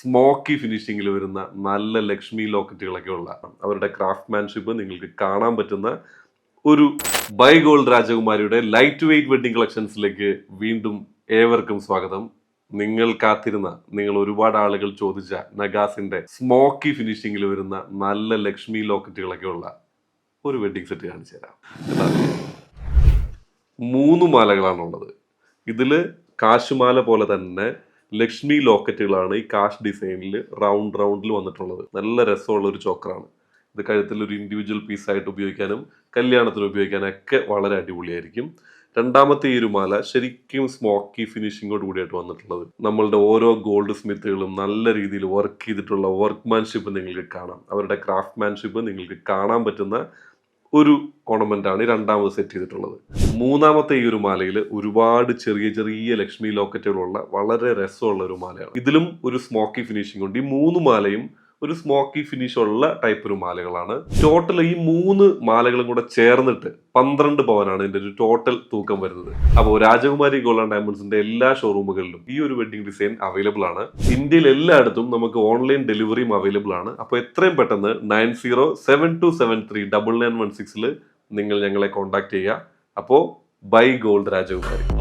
Smoky ഫിനിഷിങ്ങിൽ വരുന്ന നല്ല ലക്ഷ്മി ലോക്കറ്റുകളൊക്കെ ഉള്ള അവരുടെ ക്രാഫ്റ്റ്മാൻഷിപ്പ് നിങ്ങൾക്ക് കാണാൻ പറ്റുന്ന ഒരു ബൈ ഗോൾഡ് രാജകുമാരിയുടെ ലൈറ്റ് വെയിറ്റ് വെഡിങ് കളക്ഷൻസിലേക്ക് വീണ്ടും ഏവർക്കും സ്വാഗതം. നിങ്ങൾ കാത്തിരുന്ന നിങ്ങൾ ഒരുപാട് ആളുകൾ ചോദിച്ച നഗാസിന്റെ സ്മോക്കി ഫിനിഷിങ്ങിൽ വരുന്ന നല്ല ലക്ഷ്മി ലോക്കറ്റുകളൊക്കെ ഉള്ള ഒരു വെഡിങ് സെറ്റ് കാണിച്ചു തരാം. മൂന്ന് മാലകളാണുള്ളത്. ഇതിൽ കാശുമാല പോലെ തന്നെ ലക്ഷ്മി ലോക്കറ്റുകളാണ് ഈ കാഷ് ഡിസൈനിൽ റൗണ്ട് റൗണ്ടിൽ വന്നിട്ടുള്ളത്. നല്ല രസമുള്ള ഒരു ചോക്കറാണ്. ഇത് കഴുത്തിൽ ഒരു ഇൻഡിവിജ്വൽ പീസായിട്ട് ഉപയോഗിക്കാനും കല്യാണത്തിന് ഉപയോഗിക്കാനൊക്കെ വളരെ അടിപൊളിയായിരിക്കും. രണ്ടാമത്തെ ഈ ഒരു മാല ശരിക്കും സ്മോക്കി ഫിനിഷിങ്ങോട് കൂടിയായിട്ട് വന്നിട്ടുള്ളത്. നമ്മളുടെ ഓരോ ഗോൾഡ് സ്മിത്തുകളും നല്ല രീതിയിൽ വർക്ക് ചെയ്തിട്ടുള്ള വർക്ക്മാൻഷിപ്പ് നിങ്ങൾക്ക് കാണാം. അവരുടെ ക്രാഫ്റ്റ്മാൻഷിപ്പ് നിങ്ങൾക്ക് കാണാൻ പറ്റുന്ന ഒരു ഓർണമെന്റ് ആണ് രണ്ടാമത് സെറ്റ് ചെയ്തിട്ടുള്ളത്. മൂന്നാമത്തെ ഈ ഒരു മാലയിൽ ഒരുപാട് ചെറിയ ചെറിയ ലക്ഷ്മി ലോക്കറ്റുകളുള്ള വളരെ രസമുള്ള ഒരു മാലയാണ്. ഇതിലും ഒരു സ്മോക്കി ഫിനിഷിംഗ് ഉണ്ട്. ഈ മൂന്ന് മാലയും ഒരു സ്മോക്കി ഫിനിഷ് ഉള്ള ടൈപ്പ് ഒരു മാലകളാണ്. ടോട്ടൽ ഈ മൂന്ന് മാലകളും കൂടെ ചേർന്നിട്ട് പന്ത്രണ്ട് പവനാണ് ഇതിന്റെ ഒരു ടോട്ടൽ തൂക്കം വരുന്നത്. അപ്പോൾ രാജകുമാരി ഗോൾഡൻ ഡയമണ്ട്സിന്റെ എല്ലാ ഷോറൂമുകളിലും ഈ ഒരു വെഡിങ് ഡിസൈൻ അവൈലബിൾ ആണ്. ഇന്ത്യയിൽ എല്ലായിടത്തും നമുക്ക് ഓൺലൈൻ ഡെലിവറിയും അവൈലബിൾ ആണ്. അപ്പോൾ എത്രയും പെട്ടെന്ന് nine zero seven two seven three double nine one സിക്സിൽ നിങ്ങൾ ഞങ്ങളെ കോൺടാക്ട് ചെയ്യുക. അപ്പോൾ ബൈ ഗോൾഡ് രാജകുമാരി.